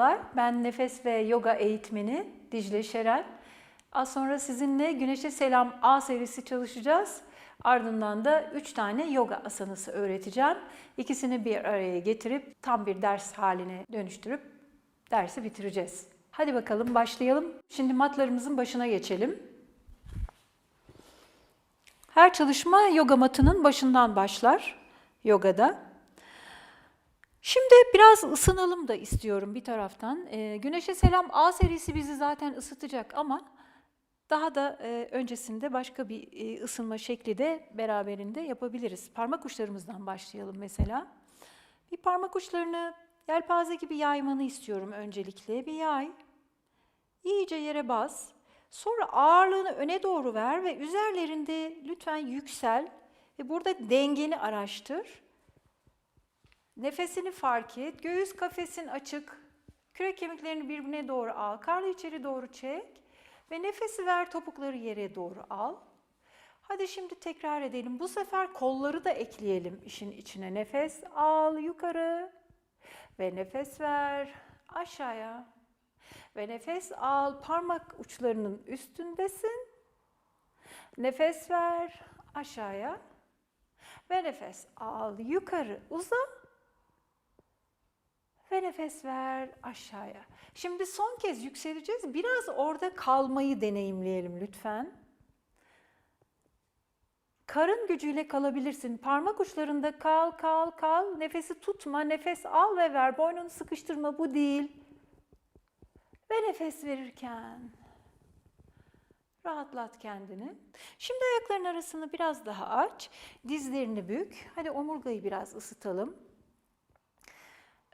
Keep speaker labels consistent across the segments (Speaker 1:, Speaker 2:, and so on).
Speaker 1: Merhabalar, ben nefes ve yoga eğitmeni Dicle Şeren. Az sonra sizinle Güneşe Selam A serisi çalışacağız. Ardından da 3 tane yoga asanası öğreteceğim. İkisini bir araya getirip tam bir ders haline dönüştürüp dersi bitireceğiz. Hadi bakalım başlayalım. Şimdi matlarımızın başına geçelim. Her çalışma yoga matının başından başlar yogada. Şimdi biraz ısınalım da istiyorum bir taraftan. Ee, Güneşe Selam A serisi bizi zaten ısıtacak ama daha da e, öncesinde başka bir e, ısınma şekli de beraberinde yapabiliriz. Parmak uçlarımızdan başlayalım mesela. Bir parmak uçlarını yelpaze gibi yaymanı istiyorum öncelikle. Bir yay. İyice yere bas. Sonra ağırlığını öne doğru ver ve üzerlerinde lütfen yüksel ve burada dengeni araştır. Nefesini fark et. Göğüs kafesin açık. Kürek kemiklerini birbirine doğru al. Karnı içeri doğru çek. Ve nefesi ver topukları yere doğru al. Hadi şimdi tekrar edelim. Bu sefer kolları da ekleyelim işin içine. Nefes al yukarı. Ve nefes ver aşağıya. Ve nefes al parmak uçlarının üstündesin. Nefes ver aşağıya. Ve nefes al yukarı uza. Ve nefes ver aşağıya. Şimdi son kez yükseleceğiz. Biraz orada kalmayı deneyimleyelim lütfen. Karın gücüyle kalabilirsin. Parmak uçlarında kal, kal, kal. Nefesi tutma, nefes al ve ver. Boynunu sıkıştırma, bu değil. Ve nefes verirken rahatlat kendini. Şimdi ayakların arasını biraz daha aç. Dizlerini bük. Hadi omurgayı biraz ısıtalım.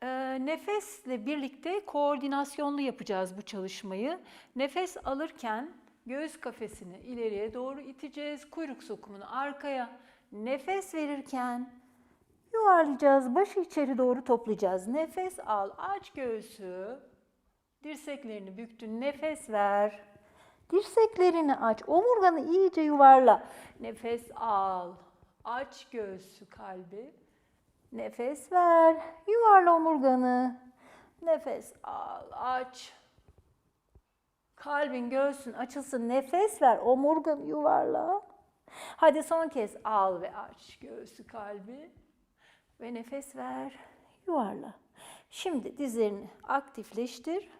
Speaker 1: Ee, nefesle birlikte koordinasyonlu yapacağız bu çalışmayı. Nefes alırken göğüs kafesini ileriye doğru iteceğiz. Kuyruk sokumunu arkaya. Nefes verirken yuvarlayacağız. Başı içeri doğru toplayacağız. Nefes al. Aç göğsü. Dirseklerini büktün. Nefes ver. Dirseklerini aç. Omurganı iyice yuvarla. Nefes al. Aç göğsü kalbi. Nefes ver. Yuvarla omurganı. Nefes al. Aç. Kalbin göğsün açılsın. Nefes ver. Omurganı yuvarla. Hadi son kez al ve aç göğsü kalbi. Ve nefes ver. Yuvarla. Şimdi dizlerini aktifleştir.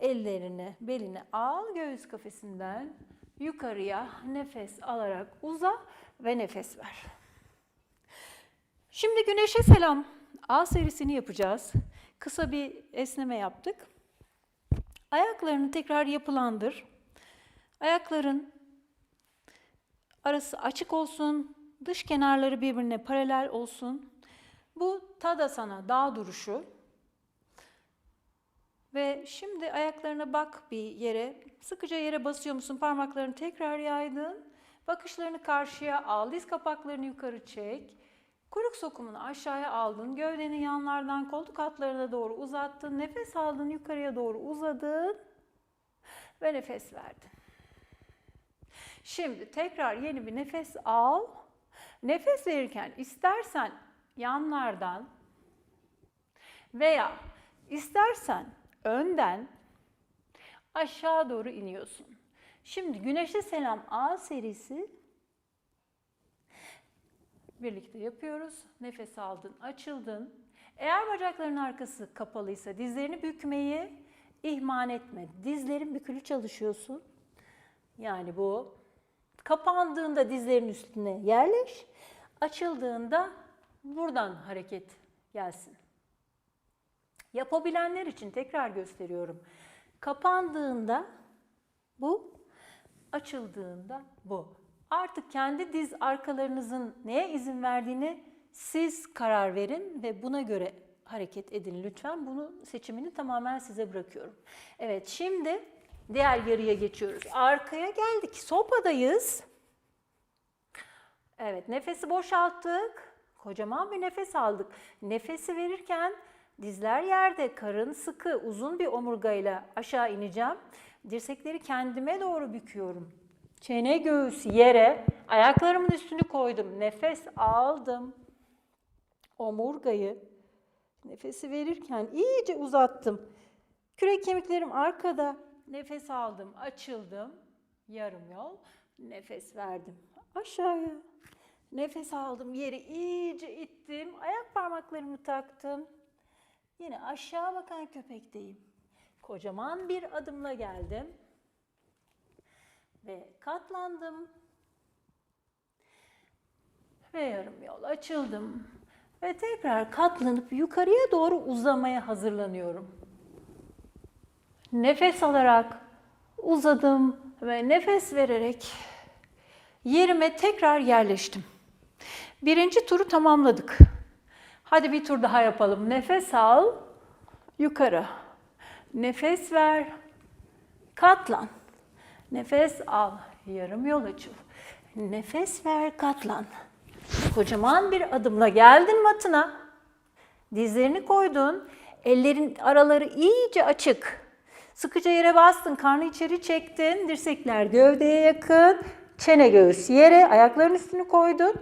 Speaker 1: Ellerini beline al. Göğüs kafesinden yukarıya nefes alarak uza ve nefes ver. Şimdi güneşe selam. A serisini yapacağız. Kısa bir esneme yaptık. Ayaklarını tekrar yapılandır. Ayakların arası açık olsun. Dış kenarları birbirine paralel olsun. Bu Tadasana, dağ duruşu. Ve şimdi ayaklarına bak bir yere. Sıkıca yere basıyor musun? Parmaklarını tekrar yaydın. Bakışlarını karşıya al. Diz kapaklarını yukarı çek. Kuyruk sokumunu aşağıya aldın. Gövdeni yanlardan koltuk altlarına doğru uzattın. Nefes aldın. Yukarıya doğru uzadın. Ve nefes verdin. Şimdi tekrar yeni bir nefes al. Nefes verirken istersen yanlardan veya istersen önden aşağı doğru iniyorsun. Şimdi Güneşe Selam A serisi birlikte yapıyoruz. Nefes aldın, açıldın. Eğer bacakların arkası kapalıysa dizlerini bükmeyi ihmal etme. Dizlerin bükülü çalışıyorsun. Yani bu kapandığında dizlerin üstüne yerleş. Açıldığında buradan hareket gelsin. Yapabilenler için tekrar gösteriyorum. Kapandığında bu, açıldığında bu. Artık kendi diz arkalarınızın neye izin verdiğini siz karar verin ve buna göre hareket edin lütfen. Bunu seçimini tamamen size bırakıyorum. Evet şimdi diğer yarıya geçiyoruz. Arkaya geldik. Sopadayız. Evet nefesi boşalttık. Kocaman bir nefes aldık. Nefesi verirken dizler yerde, karın sıkı, uzun bir omurgayla aşağı ineceğim. Dirsekleri kendime doğru büküyorum. Çene göğüs yere, ayaklarımın üstünü koydum. Nefes aldım. Omurgayı nefesi verirken iyice uzattım. Kürek kemiklerim arkada. Nefes aldım, açıldım. Yarım yol. Nefes verdim. Aşağıya. Nefes aldım, yeri iyice ittim. Ayak parmaklarımı taktım. Yine aşağı bakan köpekteyim. Kocaman bir adımla geldim. Ve katlandım. Ve yarım yol açıldım. Ve tekrar katlanıp yukarıya doğru uzamaya hazırlanıyorum. Nefes alarak uzadım ve nefes vererek yerime tekrar yerleştim. Birinci turu tamamladık. Hadi bir tur daha yapalım. Nefes al, yukarı. Nefes ver, katlan. Nefes al, yarım yol açıl. Nefes ver, katlan. Kocaman bir adımla geldin matına. Dizlerini koydun. Ellerin araları iyice açık. Sıkıca yere bastın, karnı içeri çektin. Dirsekler gövdeye yakın. Çene göğüs yere, ayakların üstünü koydun.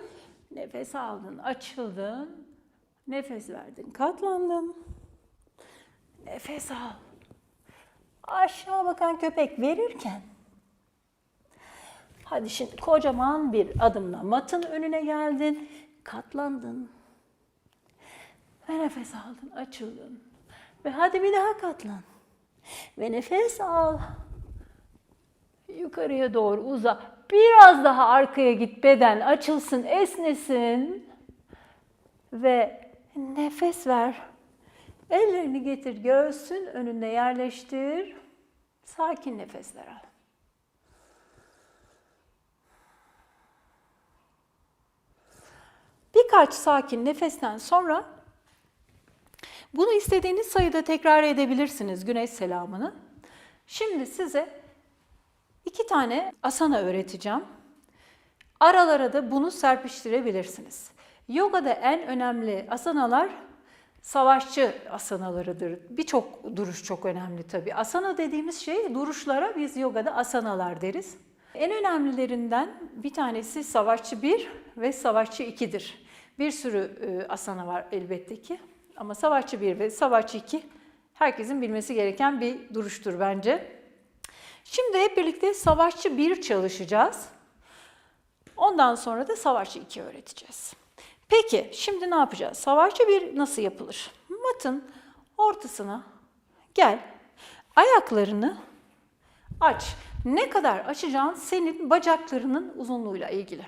Speaker 1: Nefes aldın, açıldın. Nefes verdin, katlandın. Nefes al. Aşağı bakan köpek verirken Hadi şimdi kocaman bir adımla matın önüne geldin, katlandın. Ve nefes aldın, açıldın. Ve hadi bir daha katlan. Ve nefes al. Yukarıya doğru uza. Biraz daha arkaya git beden açılsın, esnesin. Ve nefes ver. Ellerini getir göğsün önüne yerleştir. Sakin nefesler al. Birkaç sakin nefesten sonra bunu istediğiniz sayıda tekrar edebilirsiniz güneş selamını. Şimdi size iki tane asana öğreteceğim. Aralara da bunu serpiştirebilirsiniz. Yogada en önemli asanalar savaşçı asanalarıdır. Birçok duruş çok önemli tabii. Asana dediğimiz şey duruşlara biz yogada asanalar deriz. En önemlilerinden bir tanesi savaşçı 1 ve savaşçı 2'dir. Bir sürü e, asana var elbette ki ama savaşçı 1 ve savaşçı 2 herkesin bilmesi gereken bir duruştur bence. Şimdi hep birlikte savaşçı 1 çalışacağız. Ondan sonra da savaşçı 2 öğreteceğiz. Peki şimdi ne yapacağız? Savaşçı 1 nasıl yapılır? Matın ortasına gel. Ayaklarını aç. Ne kadar açacağın senin bacaklarının uzunluğuyla ilgili.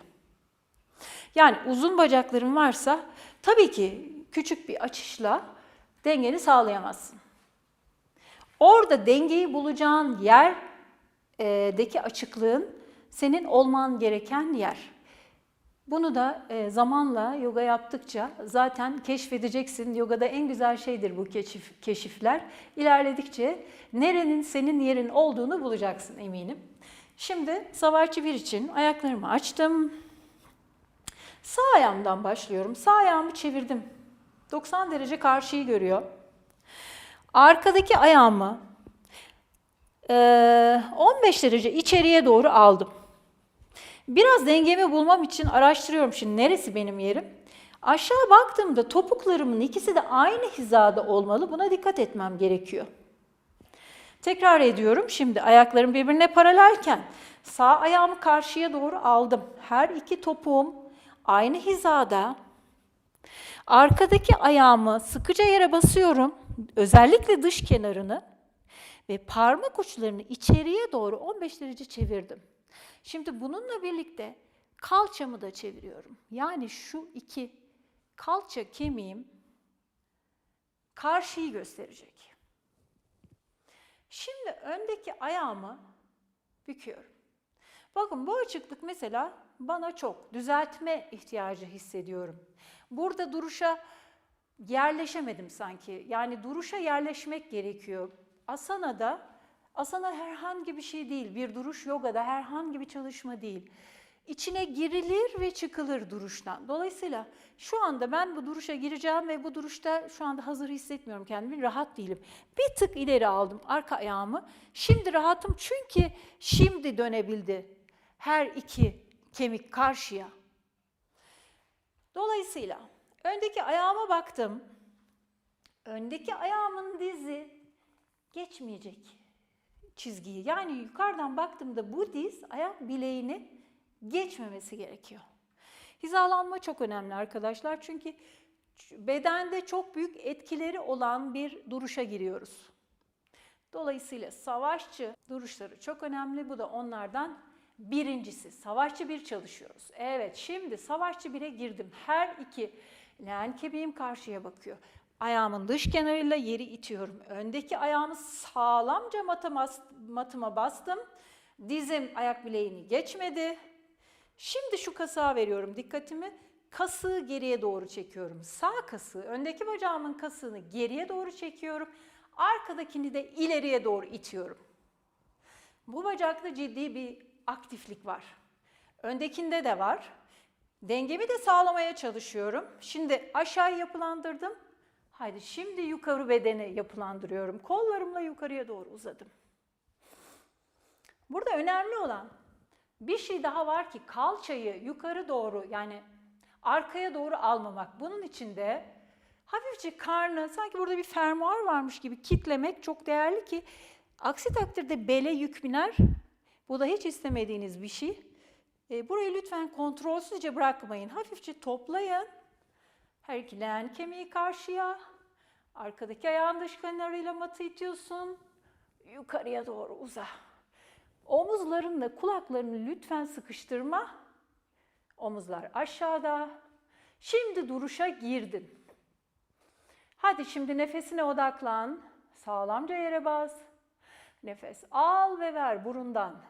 Speaker 1: Yani uzun bacakların varsa tabii ki küçük bir açışla dengeni sağlayamazsın. Orada dengeyi bulacağın yerdeki açıklığın senin olman gereken yer. Bunu da e, zamanla yoga yaptıkça zaten keşfedeceksin. Yogada en güzel şeydir bu keşif, keşifler. İlerledikçe nerenin senin yerin olduğunu bulacaksın eminim. Şimdi savaşçı bir için ayaklarımı açtım. Sağ ayağımdan başlıyorum. Sağ ayağımı çevirdim. 90 derece karşıyı görüyor. Arkadaki ayağımı 15 derece içeriye doğru aldım. Biraz dengemi bulmam için araştırıyorum şimdi neresi benim yerim. Aşağı baktığımda topuklarımın ikisi de aynı hizada olmalı. Buna dikkat etmem gerekiyor. Tekrar ediyorum. Şimdi ayaklarım birbirine paralelken sağ ayağımı karşıya doğru aldım. Her iki topuğum aynı hizada. Arkadaki ayağımı sıkıca yere basıyorum. Özellikle dış kenarını ve parmak uçlarını içeriye doğru 15 derece çevirdim. Şimdi bununla birlikte kalçamı da çeviriyorum. Yani şu iki kalça kemiğim karşıyı gösterecek. Şimdi öndeki ayağımı büküyorum. Bakın bu açıklık mesela bana çok düzeltme ihtiyacı hissediyorum. Burada duruşa yerleşemedim sanki. Yani duruşa yerleşmek gerekiyor. Asana'da Asana herhangi bir şey değil. Bir duruş yogada herhangi bir çalışma değil. İçine girilir ve çıkılır duruştan. Dolayısıyla şu anda ben bu duruşa gireceğim ve bu duruşta şu anda hazır hissetmiyorum kendimi. Rahat değilim. Bir tık ileri aldım arka ayağımı. Şimdi rahatım çünkü şimdi dönebildi her iki kemik karşıya. Dolayısıyla öndeki ayağıma baktım. Öndeki ayağımın dizi geçmeyecek çizgiyi. Yani yukarıdan baktığımda bu diz ayak bileğini geçmemesi gerekiyor. Hizalanma çok önemli arkadaşlar çünkü bedende çok büyük etkileri olan bir duruşa giriyoruz. Dolayısıyla savaşçı duruşları çok önemli. Bu da onlardan birincisi. Savaşçı bir çalışıyoruz. Evet şimdi savaşçı bire girdim. Her iki leğen kemiğim karşıya bakıyor. Ayağımın dış kenarıyla yeri itiyorum. Öndeki ayağımı sağlamca matıma, bastım. Dizim ayak bileğini geçmedi. Şimdi şu kasığa veriyorum dikkatimi. Kasığı geriye doğru çekiyorum. Sağ kasığı, öndeki bacağımın kasığını geriye doğru çekiyorum. Arkadakini de ileriye doğru itiyorum. Bu bacakta ciddi bir aktiflik var. Öndekinde de var. Dengemi de sağlamaya çalışıyorum. Şimdi aşağı yapılandırdım. Haydi şimdi yukarı bedeni yapılandırıyorum. Kollarımla yukarıya doğru uzadım. Burada önemli olan bir şey daha var ki kalçayı yukarı doğru yani arkaya doğru almamak. Bunun için de hafifçe karnı sanki burada bir fermuar varmış gibi kitlemek çok değerli ki aksi takdirde bele yük biner. Bu da hiç istemediğiniz bir şey. E, burayı lütfen kontrolsüzce bırakmayın. Hafifçe toplayın. Her iki leğen kemiği karşıya. Arkadaki ayağın dış kenarıyla matı itiyorsun. Yukarıya doğru uza. Omuzlarınla kulaklarını lütfen sıkıştırma. Omuzlar aşağıda. Şimdi duruşa girdin. Hadi şimdi nefesine odaklan. Sağlamca yere bas. Nefes al ve ver burundan.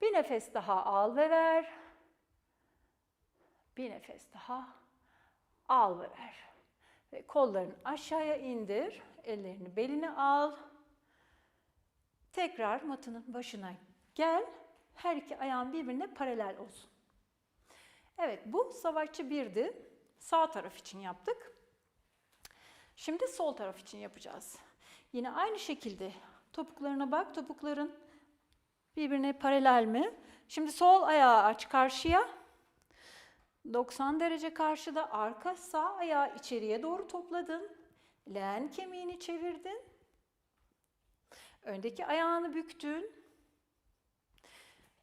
Speaker 1: Bir nefes daha al ve ver. Bir nefes daha al ve ver. Ve kollarını aşağıya indir. Ellerini beline al. Tekrar matının başına gel. Her iki ayağın birbirine paralel olsun. Evet bu savaşçı birdi. Sağ taraf için yaptık. Şimdi sol taraf için yapacağız. Yine aynı şekilde topuklarına bak. Topukların birbirine paralel mi? Şimdi sol ayağı aç karşıya. 90 derece karşıda arka sağ ayağı içeriye doğru topladın. Leğen kemiğini çevirdin. Öndeki ayağını büktün.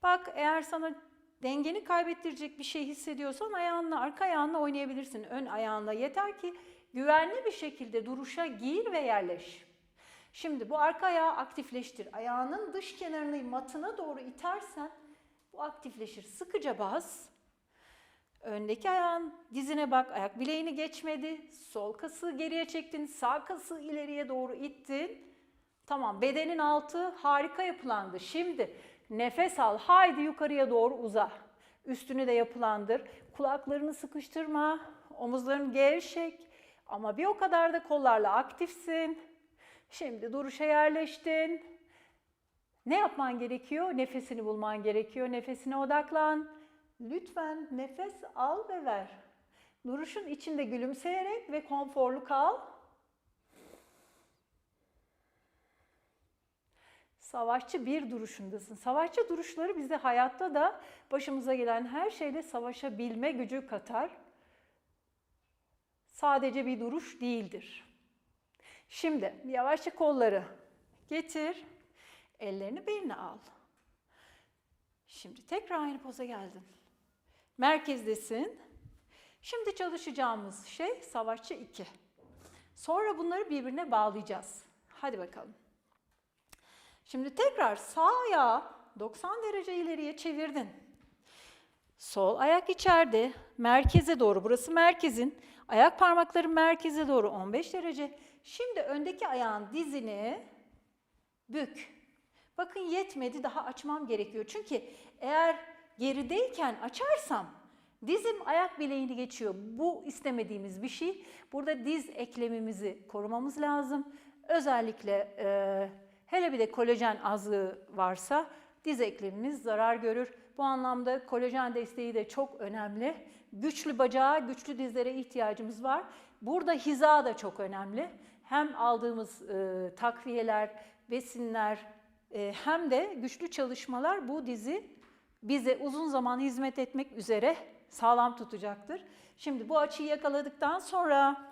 Speaker 1: Bak eğer sana dengeni kaybettirecek bir şey hissediyorsan ayağınla arka ayağınla oynayabilirsin. Ön ayağınla yeter ki güvenli bir şekilde duruşa gir ve yerleş. Şimdi bu arka ayağı aktifleştir. Ayağının dış kenarını matına doğru itersen bu aktifleşir. Sıkıca bas. Öndeki ayağın dizine bak. Ayak bileğini geçmedi. Sol kasığı geriye çektin. Sağ kasığı ileriye doğru ittin. Tamam bedenin altı harika yapılandı. Şimdi nefes al. Haydi yukarıya doğru uza. Üstünü de yapılandır. Kulaklarını sıkıştırma. Omuzların gevşek. Ama bir o kadar da kollarla aktifsin. Şimdi duruşa yerleştin. Ne yapman gerekiyor? Nefesini bulman gerekiyor. Nefesine odaklan. Lütfen nefes al ve ver. Duruşun içinde gülümseyerek ve konforlu kal. Savaşçı bir duruşundasın. Savaşçı duruşları bize hayatta da başımıza gelen her şeyle savaşabilme gücü katar. Sadece bir duruş değildir. Şimdi yavaşça kolları getir. Ellerini beline al. Şimdi tekrar aynı poza geldin. Merkezdesin. Şimdi çalışacağımız şey savaşçı 2. Sonra bunları birbirine bağlayacağız. Hadi bakalım. Şimdi tekrar sağ ayağı 90 derece ileriye çevirdin. Sol ayak içeride, merkeze doğru. Burası merkezin. Ayak parmakları merkeze doğru 15 derece. Şimdi öndeki ayağın dizini bük. Bakın yetmedi daha açmam gerekiyor. Çünkü eğer gerideyken açarsam dizim ayak bileğini geçiyor. Bu istemediğimiz bir şey. Burada diz eklemimizi korumamız lazım. Özellikle e, hele bir de kolajen azlığı varsa diz eklemimiz zarar görür. Bu anlamda kolajen desteği de çok önemli. Güçlü bacağa, güçlü dizlere ihtiyacımız var. Burada hiza da çok önemli. Hem aldığımız e, takviyeler, besinler e, hem de güçlü çalışmalar bu dizi bize uzun zaman hizmet etmek üzere sağlam tutacaktır. Şimdi bu açıyı yakaladıktan sonra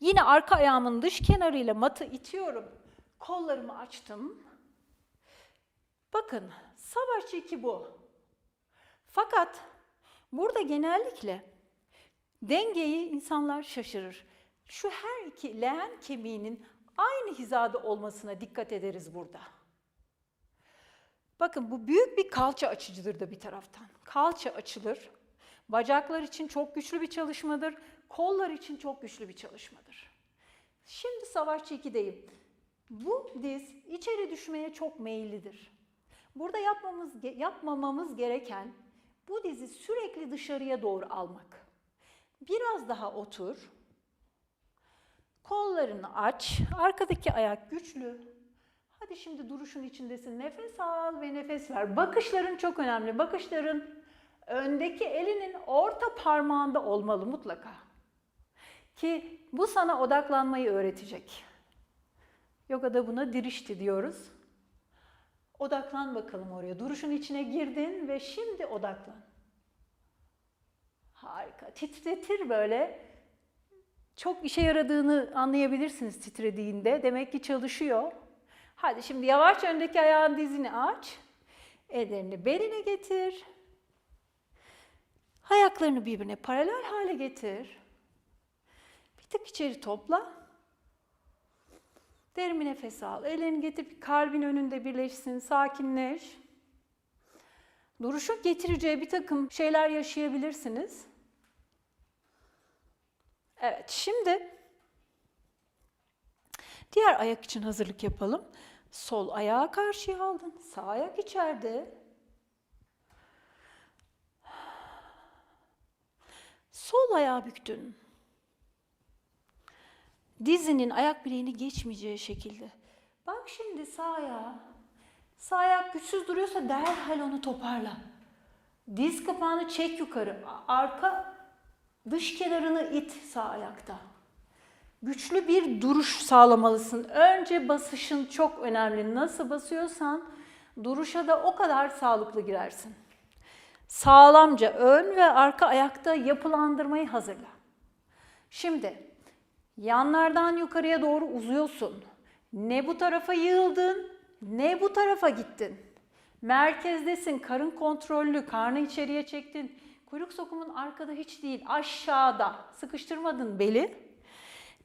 Speaker 1: Yine arka ayağımın dış kenarıyla matı itiyorum. Kollarımı açtım. Bakın savaşçı 2 bu. Fakat burada genellikle dengeyi insanlar şaşırır. Şu her iki leğen kemiğinin aynı hizada olmasına dikkat ederiz burada. Bakın bu büyük bir kalça açıcıdır da bir taraftan. Kalça açılır. Bacaklar için çok güçlü bir çalışmadır. Kollar için çok güçlü bir çalışmadır. Şimdi savaşçı 2'deyim. Bu diz içeri düşmeye çok meyillidir. Burada yapmamız yapmamamız gereken bu dizi sürekli dışarıya doğru almak. Biraz daha otur. Kollarını aç. Arkadaki ayak güçlü. Hadi şimdi duruşun içindesin. Nefes al ve nefes ver. Bakışların çok önemli. Bakışların öndeki elinin orta parmağında olmalı mutlaka. Ki bu sana odaklanmayı öğretecek. Yogada buna dirişti diyoruz. Odaklan bakalım oraya. Duruşun içine girdin ve şimdi odaklan. Harika. Titretir böyle. Çok işe yaradığını anlayabilirsiniz titrediğinde. Demek ki çalışıyor. Hadi şimdi yavaş öndeki ayağın dizini aç. Ellerini beline getir. Ayaklarını birbirine paralel hale getir. Bir tık içeri topla. Derin bir nefes al. Ellerini getir kalbin önünde birleşsin. Sakinleş. Duruşun getireceği bir takım şeyler yaşayabilirsiniz. Evet, şimdi diğer ayak için hazırlık yapalım. Sol ayağı karşıya aldın. Sağ ayak içeride. Sol ayağı büktün. Dizinin ayak bileğini geçmeyeceği şekilde. Bak şimdi sağ ayağı. Sağ ayak güçsüz duruyorsa derhal onu toparla. Diz kapağını çek yukarı. Arka dış kenarını it sağ ayakta. Güçlü bir duruş sağlamalısın. Önce basışın çok önemli. Nasıl basıyorsan duruşa da o kadar sağlıklı girersin. Sağlamca ön ve arka ayakta yapılandırmayı hazırla. Şimdi yanlardan yukarıya doğru uzuyorsun. Ne bu tarafa yığıldın ne bu tarafa gittin. Merkezdesin, karın kontrollü, karnı içeriye çektin. Kuyruk sokumun arkada hiç değil, aşağıda. Sıkıştırmadın beli.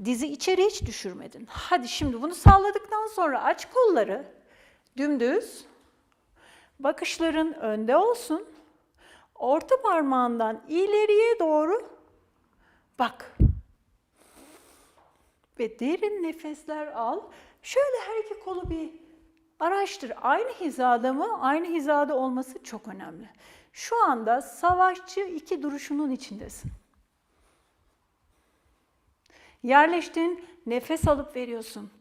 Speaker 1: Dizi içeri hiç düşürmedin. Hadi şimdi bunu sağladıktan sonra aç kolları. Dümdüz. Bakışların önde olsun. Orta parmağından ileriye doğru bak. Ve derin nefesler al. Şöyle her iki kolu bir araştır. Aynı hizada mı? Aynı hizada olması çok önemli. Şu anda savaşçı iki duruşunun içindesin. Yerleştin, nefes alıp veriyorsun.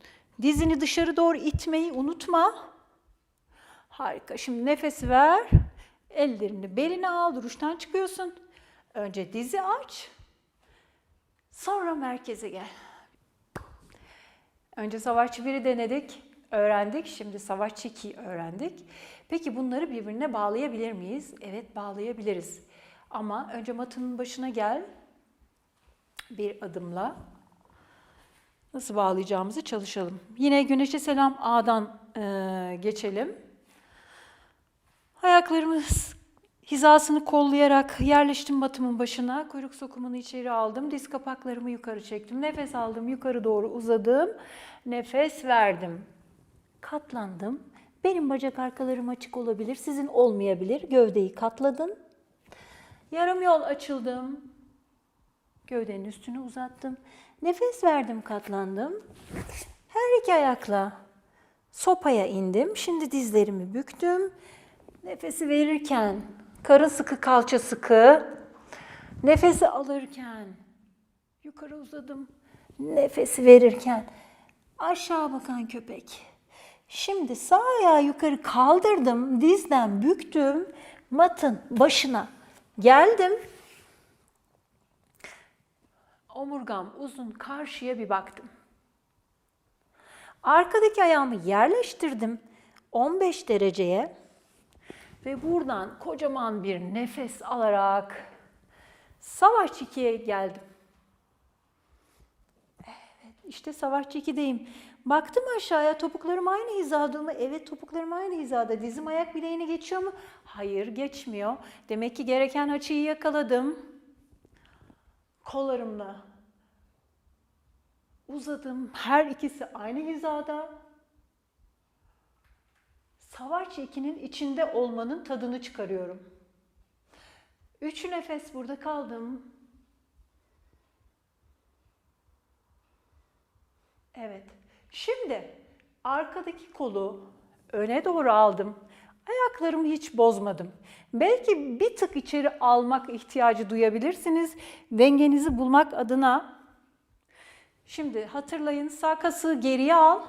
Speaker 1: Dizini dışarı doğru itmeyi unutma. Harika. Şimdi nefes ver. Ellerini beline al, duruştan çıkıyorsun. Önce dizi aç. Sonra merkeze gel. Önce savaşçı biri denedik, öğrendik. Şimdi savaşçı iki öğrendik. Peki bunları birbirine bağlayabilir miyiz? Evet bağlayabiliriz. Ama önce matının başına gel. Bir adımla. Nasıl bağlayacağımızı çalışalım. Yine güneşe selam A'dan e, geçelim. Ayaklarımız hizasını kollayarak yerleştim batımın başına. Kuyruk sokumunu içeri aldım. Diz kapaklarımı yukarı çektim. Nefes aldım. Yukarı doğru uzadım. Nefes verdim. Katlandım. Benim bacak arkalarım açık olabilir. Sizin olmayabilir. Gövdeyi katladın. Yarım yol açıldım. Gövdenin üstünü uzattım. Nefes verdim, katlandım. Her iki ayakla sopaya indim. Şimdi dizlerimi büktüm. Nefesi verirken karın sıkı, kalça sıkı. Nefesi alırken yukarı uzadım. Nefesi verirken aşağı bakan köpek. Şimdi sağ ayağı yukarı kaldırdım, dizden büktüm, matın başına geldim. Omurgam uzun karşıya bir baktım. Arkadaki ayağımı yerleştirdim 15 dereceye ve buradan kocaman bir nefes alarak savaş ikiye geldim. İşte savaşçı 2'deyim. Baktım aşağıya topuklarım aynı hizada mı? Evet topuklarım aynı hizada. Dizim ayak bileğini geçiyor mu? Hayır geçmiyor. Demek ki gereken açıyı yakaladım. Kollarımla uzadım. Her ikisi aynı hizada. Savaşçı 2'nin içinde olmanın tadını çıkarıyorum. Üç nefes burada kaldım. Evet. Şimdi arkadaki kolu öne doğru aldım. Ayaklarımı hiç bozmadım. Belki bir tık içeri almak ihtiyacı duyabilirsiniz. Dengenizi bulmak adına. Şimdi hatırlayın sağ kasığı geriye al.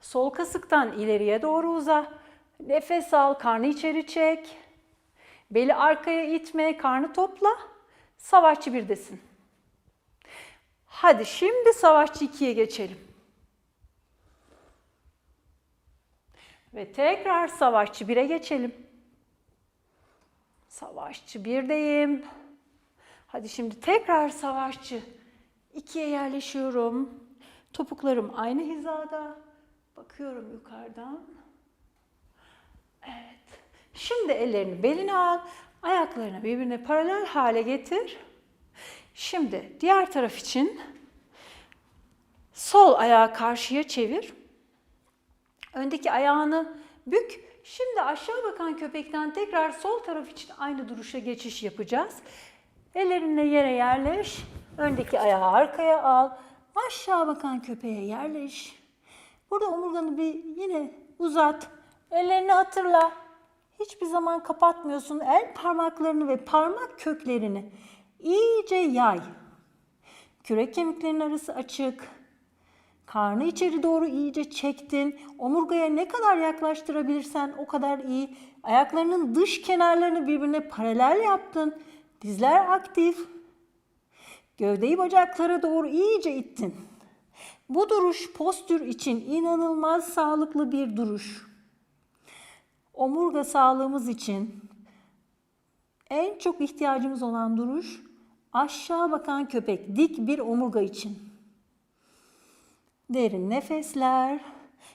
Speaker 1: Sol kasıktan ileriye doğru uza. Nefes al, karnı içeri çek. Beli arkaya itme, karnı topla. Savaşçı birdesin. Hadi şimdi savaşçı ikiye geçelim. Ve tekrar savaşçı 1'e geçelim. Savaşçı 1'deyim. Hadi şimdi tekrar savaşçı 2'ye yerleşiyorum. Topuklarım aynı hizada. Bakıyorum yukarıdan. Evet. Şimdi ellerini beline al. Ayaklarını birbirine paralel hale getir. Şimdi diğer taraf için sol ayağı karşıya çevir. Öndeki ayağını bük. Şimdi aşağı bakan köpekten tekrar sol taraf için aynı duruşa geçiş yapacağız. Ellerinle yere yerleş. Öndeki ayağı arkaya al. Aşağı bakan köpeğe yerleş. Burada omurganı bir yine uzat. Ellerini hatırla. Hiçbir zaman kapatmıyorsun. El parmaklarını ve parmak köklerini iyice yay. Kürek kemiklerinin arası açık. Karnı içeri doğru iyice çektin. Omurgaya ne kadar yaklaştırabilirsen o kadar iyi. Ayaklarının dış kenarlarını birbirine paralel yaptın. Dizler aktif. Gövdeyi bacaklara doğru iyice ittin. Bu duruş postür için inanılmaz sağlıklı bir duruş. Omurga sağlığımız için en çok ihtiyacımız olan duruş aşağı bakan köpek, dik bir omurga için. Derin nefesler.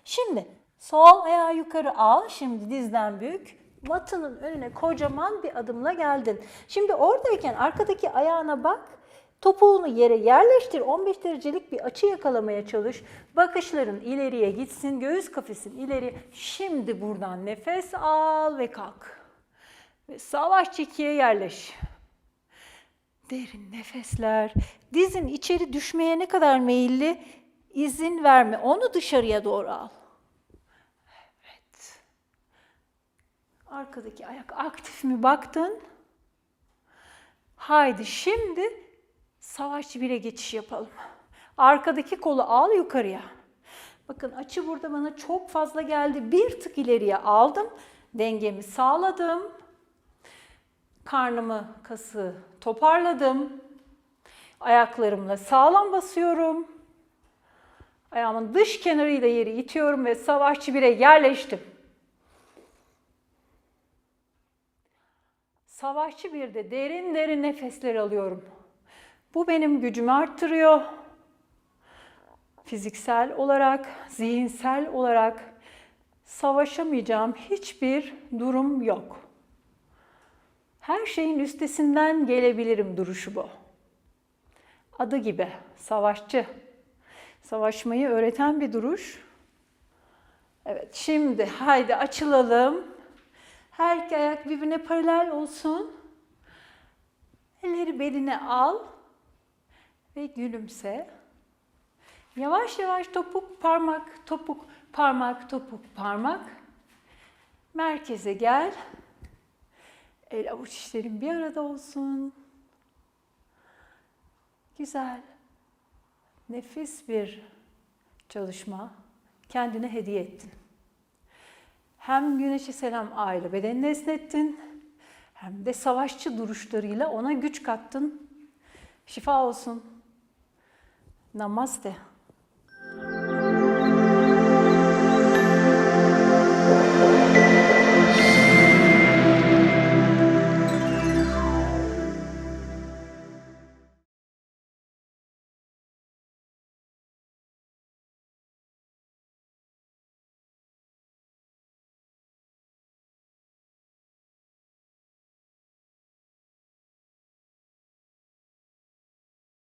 Speaker 1: Şimdi sol ayağı yukarı al. Şimdi dizden büyük. Matının önüne kocaman bir adımla geldin. Şimdi oradayken arkadaki ayağına bak. Topuğunu yere yerleştir. 15 derecelik bir açı yakalamaya çalış. Bakışların ileriye gitsin. Göğüs kafesin ileri. Şimdi buradan nefes al ve kalk. Ve savaş çekiye yerleş. Derin nefesler. Dizin içeri düşmeye ne kadar meyilli izin verme. Onu dışarıya doğru al. Evet. Arkadaki ayak aktif mi baktın? Haydi şimdi savaşçı bire geçiş yapalım. Arkadaki kolu al yukarıya. Bakın açı burada bana çok fazla geldi. Bir tık ileriye aldım. Dengemi sağladım. Karnımı, kası toparladım. Ayaklarımla sağlam basıyorum. Ayağımın dış kenarıyla yeri itiyorum ve savaşçı bire yerleştim. Savaşçı birde derin derin nefesler alıyorum. Bu benim gücümü arttırıyor. Fiziksel olarak, zihinsel olarak savaşamayacağım hiçbir durum yok. Her şeyin üstesinden gelebilirim duruşu bu. Adı gibi savaşçı. Savaşmayı öğreten bir duruş. Evet şimdi haydi açılalım. Her iki ayak birbirine paralel olsun. Elleri beline al ve gülümse. Yavaş yavaş topuk parmak, topuk parmak, topuk parmak. Merkeze gel. El avuç işlerin bir arada olsun. Güzel. Nefis bir çalışma. Kendine hediye ettin. Hem güneşe selam aile bedenini esnettin. Hem de savaşçı duruşlarıyla ona güç kattın. Şifa olsun. Namaste. Namaste.